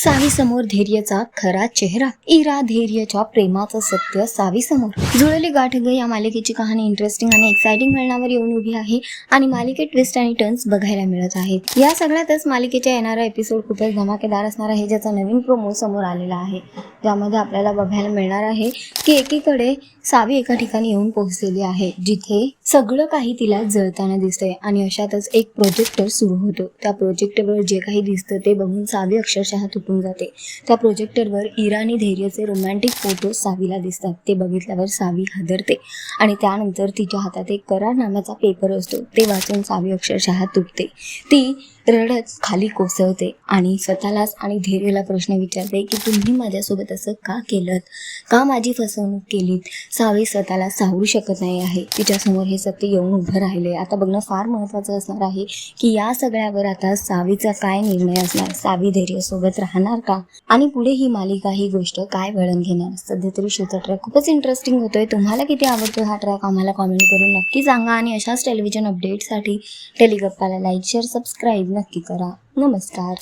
सावी समोर धैर्यचा खरा चेहरा इरा धैर्यच्या प्रेमाचं सत्य सावी समोर जुळली गाठ ग या मालिकेची कहाणी इंटरेस्टिंग आणि एक्साइटिंग वळणावर येऊन उभी आहे आणि मालिकेत ट्विस्ट आणि टर्न्स बघायला मिळत आहेत. या सगळ्यातच मालिकेच्या येणारा एपिसोड खूपच धमाकेदार असणार आहे ज्याचा नवीन प्रोमो समोर आलेला आहे. ज्यामध्ये आपल्याला बघायला मिळणार आहे की एकीकडे सावी एका ठिकाणी येऊन पोहोचलेली आहे जिथे सगळं काही तिला जळताना दिसतंय आणि अशातच एक प्रोजेक्टर सुरू होतो. त्या प्रोजेक्टरवर जे काही दिसतं ते बघून सावी अक्षरशः तुटून जाते. त्या प्रोजेक्टरवर इराणी धैर्यचे रोमॅन्टिक फोटो सावीला दिसतात. ते बघितल्यावर सावी हादरते आणि त्यानंतर तिच्या हातात एक करारनाम्याचा पेपर असतो. ते वाचून सावी अक्षरशः तुटते. ती रडत खाली कोसळते आणि स्वतःलाच आणि धैर्यला प्रश्न विचारते की तुम्ही माझ्यासोबत असं का केलं का माझी फसवणूक केलीत? सावी स्वतःला सावरू शकत नाही आहे. तिच्यासमोर हे सत्य येऊन उभं राहिले. आता बघणं फार महत्त्वाचं असणार आहे की या सगळ्यावर आता सावीचा काय निर्णय असणार? सावी धैर्यसोबत राहणार का? आणि पुढे ही मालिका ही गोष्ट काय वळण घेणार? सध्या तरी शोचा ट्रॅक खूपच इंटरेस्टिंग होतोय. तुम्हाला किती आवडतो हा ट्रॅक आम्हाला कॉमेंट करून नक्की सांगा. आणि अशाच टेलिव्हिजन अपडेटसाठी टेलिगप्पाला लाईक शेअर सबस्क्राईब नक्की करा. नमस्कार.